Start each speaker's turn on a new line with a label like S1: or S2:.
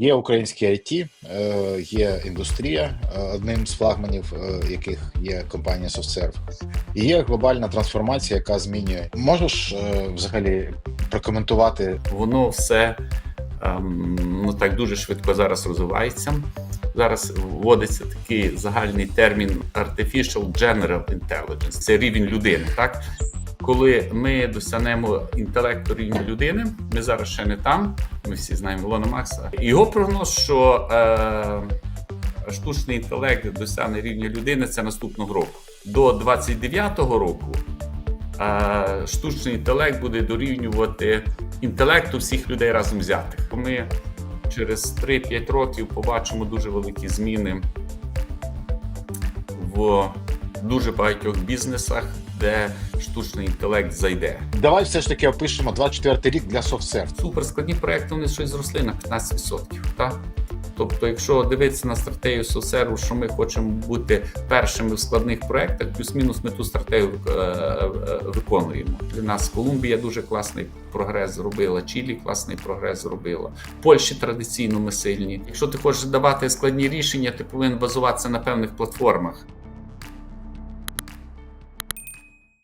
S1: Є українське IT, е, є індустрія, е, одним з флагманів е, яких є компанія SoftServe. І є глобальна трансформація, яка змінює. Можеш взагалі прокоментувати
S2: Воно все ем, ну так дуже швидко зараз розвивається. Зараз вводиться такий загальний термін Artificial General Intelligence. Це рівень людини. Так коли ми досягнемо інтелекту рівня людини, ми зараз ще не там. Ми всі знаємо Ілона Макса. Його прогноз, що е, штучний інтелект досягне рівня людини, це наступного року. До 29-го року е, штучний інтелект буде дорівнювати інтелекту всіх людей разом взятих. Ми через 3-5 років побачимо дуже великі зміни в дуже багатьох бізнесах, де штучний інтелект зайде.
S1: Давай все ж таки опишемо 24 рік для SoftServe.
S2: Суперскладні проекти вони щось зросли на 15%. Так? Тобто, якщо дивитися на стратегію Сосеру, що ми хочемо бути першими в складних проектах, плюс-мінус ми ту стратегію е, е, виконуємо. Для нас Колумбія дуже класний прогрес зробила, Чилі класний прогрес зробила. В Польщі традиційно ми сильні. Якщо ти хочеш давати складні рішення, ти повинен базуватися на певних платформах.